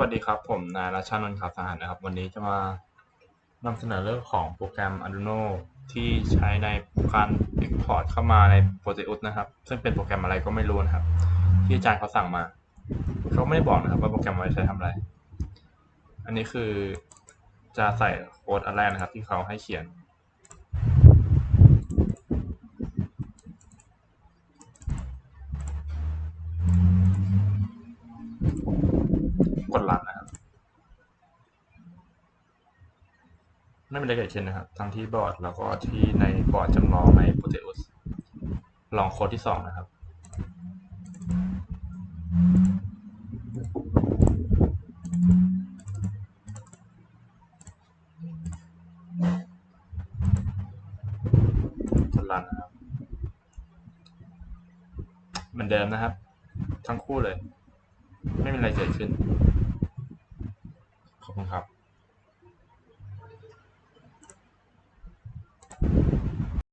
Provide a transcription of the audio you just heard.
วัสดีครับ ผมนายรัชานนท์ข่าวสารนะครับ วันนี้จะมานำเสนอเรื่องของโปรแกรม Arduino ที่ใช้ในการ Export เข้ามาใน Proteus นะครับ ซึ่งเป็นโปรแกรมอะไรก็ไม่รู้นะครับ ที่อาจารย์เขาสั่งมา เขาไม่ได้บอกนะครับว่าโปรแกรมอะไรใช้ทำอะไร อันนี้คือจะใส่โค้ดอันแรกนะครับ ที่เขาให้เขียน กดรันนะครับไม่มีอะไรเกิดขึ้นนะครับ ทั้งที่บอร์ดแล้วก็ที่ในบอร์ดจำลองใน Proteus ลองโค้ดที่สองนะครับ กดรันนะครับ เหมือนเดิมนะครับ ทั้งคู่เลย ไม่มีอะไรเกิดขึ้น ขอบคุณครับ